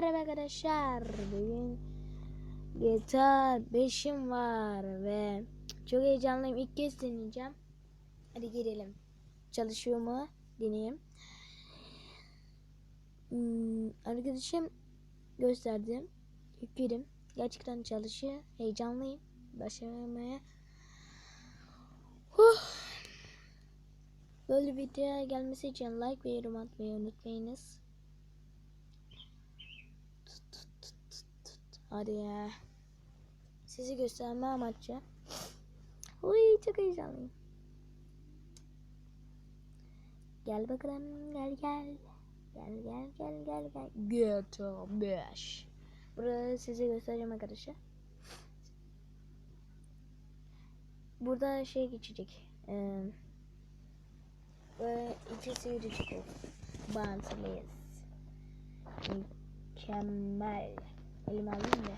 Merhaba arkadaşlar. Bugün GTA 5'im var ve çok heyecanlıyım. İlk kez deneyeceğim. Hadi girelim. Çalışıyor mu? Deneyeyim. Hmm, arkadaşım gösterdim. Yükledim. Gerçekten çalışıyor. Heyecanlıyım. Başlamaya. Huh. Böyle video gelmesi için like ve yorum atmayı unutmayınız. Hadi ya. Sizi gösterme amaçlı. Uy çok heyecanlıyım. Gel bakalım gel gel. Gel gel gel gel gel. GTA 5. Burada size göstereceğim arkadaşlar. Burada şey geçecek. Ee, ikisi yürüyecek. Bantlıyız. Mükemmel. Elime alayım da.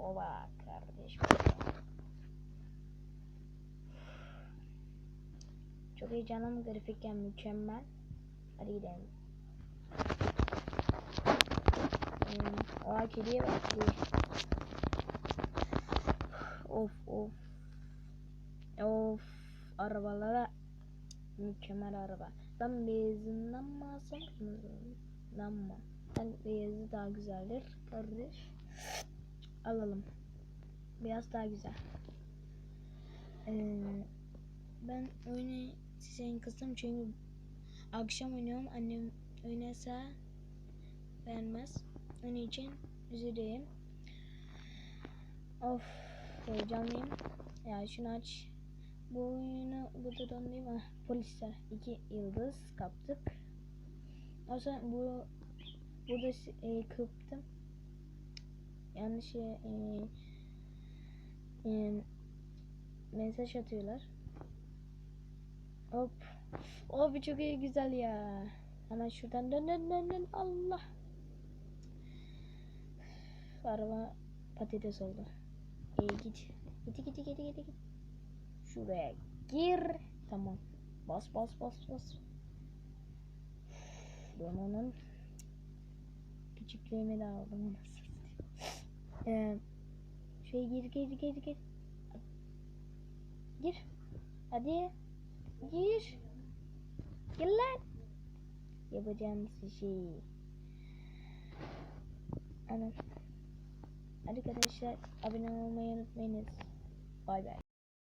Ova kardeşim. Çok heyecanlıyım. Grafikken mükemmel. Hadi gidelim. Hmm, Oha kediye bak. Of of. Of. Arabalara mükemmel araba. Ben beyazından mı alsam kırmızından mı? Ben beyazı daha güzeldir kardeş. Alalım. Beyaz daha güzel. Ee, ben oyunu size kıstım çünkü akşam oynuyorum. Annem oynarsa beğenmez. Onun için üzüleyim. Of heyecanlıyım. Ya şunu aç. Bu oyunu burada dondayım. Ah, polisler. iki yıldız kaptık. O zaman bu burada e, kırptım. Yanlış e, e, mesaj atıyorlar. Hop. Hop çok iyi güzel ya. Hemen şuradan dön dön dön dön. Allah. Araba patates oldu. İyi git. Git git git git git. Şuraya gir. Tamam. Bas bas bas bas. Ben onun küçüklüğümü de aldım. Ee, şey gir gir gir gir. Gir. Hadi. Gir. Gir lan. Yapacağım şey. Anam. Arkadaşlar abone olmayı unutmayınız. Bay bay.